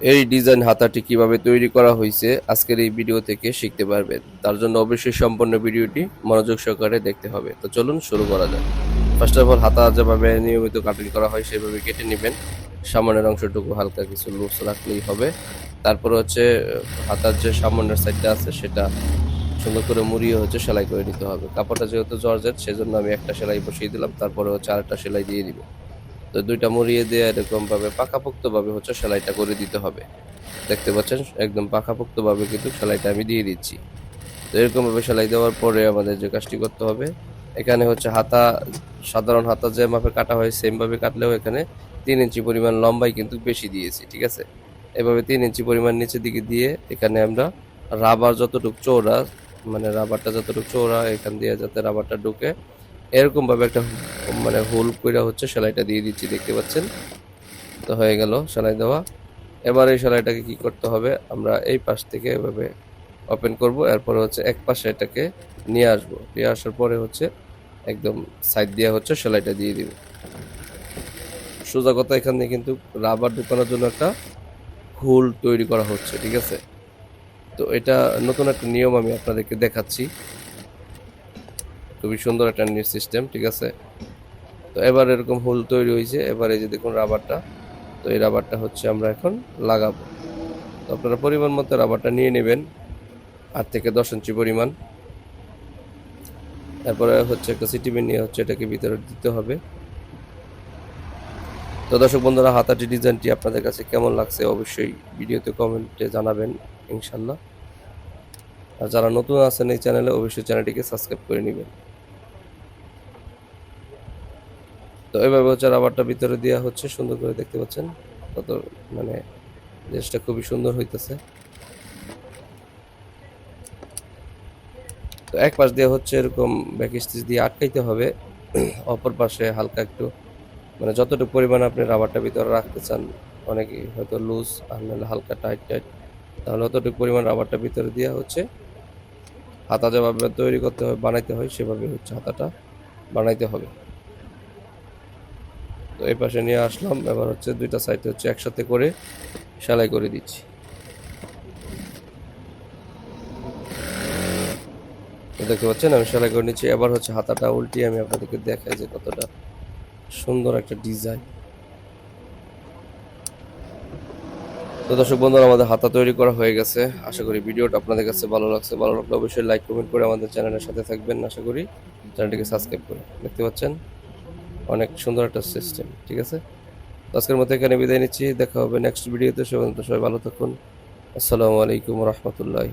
এই ডিজাইন হাতাটি কীভাবে তৈরি করা হয়েছে আজকের এই ভিডিও থেকে শিখতে পারবেন। তার জন্য অবশ্যই সম্পূর্ণ ভিডিওটি মনোযোগ সহকারে দেখতে হবে। তো চলুন শুরু করা যাক। ফার্স্ট অফ অল হাতা যেভাবে নিয়মিত কাটিং করা হয়, সেভাবে কেটে নেবেন। সামনের অংশটুকু হালকা কিছু লুজ রাখলেই হবে। তারপরে হচ্ছে, হাতার যে সামনের সাইডটা আছে, সেটা সুন্দর করে মুড়িয়ে হচ্ছে সেলাই করে নিতে হবে। কাপড়টা যেহেতু জর্জেট, সেজন্য আমি একটা সেলাই বসিয়ে দিলাম। তারপরে হচ্ছে আরেকটা সেলাই দিয়ে দিব। তো দুইটা মুড়িয়ে দিয়ে এরকম ভাবে পাকাপোক্ত ভাবে হচ্ছে সেলাইটা করে দিতে হবে। দেখতে পাচ্ছেন, একদম পাকাপোক্ত ভাবে কিন্তু সেলাইটা আমি দিয়ে দিচ্ছি। তো এরকম ভাবে সেলাই দেওয়ার পরে আমাদের যে কাজটি করতে হবে, এখানে হচ্ছে হাতা, সাধারণ হাতা যে মাপে কাটা হয় সেম ভাবে কাটলেও এখানে তিন ইঞ্চি পরিমাণ লম্বাই কিন্তু বেশি দিয়েছি, ঠিক আছে? এভাবে তিন ইঞ্চি পরিমাণ নিচের দিকে দিয়ে এখানে আমরা রাবার যতটুকু চৌড়া মানে রাবারটা যতটুকু চৌড়া এখান দিয়ে যাতে রাবারটা ঢুকে এরকম ভাবে একটা মানে হোল কইরা হচ্ছে সেলাইটা দিয়ে দিচ্ছি, দেখতে পাচ্ছেন? তো হয়ে গেল সেলাই দেওয়া। এবার এই সেলাইটাকে কি করতে হবে, আমরা এই পাশ থেকে এভাবে ওপেন করব, এরপরে হচ্ছে এক পাশে এটাকে নিয়ে আসব। নিয়ে আসার পরে হচ্ছে একদম সাইড দিয়ে হচ্ছে সেলাইটা দিয়ে দিব। সোজা কথা, এখানে কিন্তু রাবার ঢুকানোর জন্য একটা হোল তৈরি করা হচ্ছে, ঠিক আছে? তো এটা নতুন একটা নিয়ম আমি আপনাদেরকে দেখাচ্ছি। খুবই সুন্দর একটা নিউ সিস্টেম, ঠিক আছে? তো এবার এরকম হোল তৈরি হয়েছে। এবার এই যে দেখুন রাবারটা, তো এই রাবারটা হচ্ছে আমরা এখন লাগাবো। তো আপনারা পরিমাণ মতো রাবারটা নিয়ে নেবেন, আট থেকে দশ ইঞ্চি পরিমাণ। তারপরে হচ্ছে একটা সিটিমেন্ট নিয়ে হচ্ছে এটাকে ভিতরে দিতে হবে। তো দর্শক বন্ধুরা, হাতাটি, ডিজাইনটি আপনাদের কাছে কেমন লাগছে অবশ্যই ভিডিওতে কমেন্টে জানাবেন ইনশাল্লাহ আর যারা নতুন আছেন এই চ্যানেলে, অবশ্যই চ্যানেলটিকে সাবস্ক্রাইব করে নেবেন তো এভাবে হচ্ছে রাবারটা ভিতরে দেওয়া হচ্ছে, সুন্দর করে দেখতে পাচ্ছেন কত মানে জিনিসটা খুবই সুন্দর হইতেছে। তো এক পাশ দিয়ে হচ্ছে এরকম ব্যাক স্টিচ দিয়ে আটকাইতে হবে, অপর পাশে হালকা একটু মানে যতটুকু পরিমাণ আপনি রাবারটা ভিতরে রাখতে চান অনেকে হয়তো লুজ আর নাহলে হালকা টাইট টাইট তাহলে অতটুকু পরিমাণ রাবারটা ভিতরে দেওয়া হচ্ছে। হাতা যেভাবে তৈরি করতে হয়, বানাইতে হয়, সেভাবে হচ্ছে হাতাটা বানাইতে হবে। তো এই পাশে নিয়ে আসলাম। এবার হচ্ছে দুইটা সাইড হচ্ছে একসাথে করে সেলাই করে দিচ্ছি। দেখতে পাচ্ছেন, আমি সেলাই করে নিচ্ছি। এবার হচ্ছে হাতাটা উল্টিয়ে আমি আপনাদেরকে দেখাই যে কতটা সুন্দর একটা ডিজাইন তো দর্শক বন্ধুরা, আমাদের হাতা তৈরি করা হয়ে গেছে। আশা করি ভিডিওটা আপনাদের কাছে ভালো লাগছে। ভালো লাগলে অবশ্যই লাইক কমেন্ট করে আমাদের চ্যানেলের সাথে থাকবেন। আশা করি চ্যানেলটিকে সাবস্ক্রাইব করে। দেখতে পাচ্ছেন? অনেক সুন্দর একটা সিস্টেম ঠিক আছে? আজকের মতো এখানে বিদায় নিচ্ছি, দেখা হবে নেক্সট ভিডিওতে সবাই ভালো থাকুন। আসসালামু আলাইকুম রহমতুল্লাহ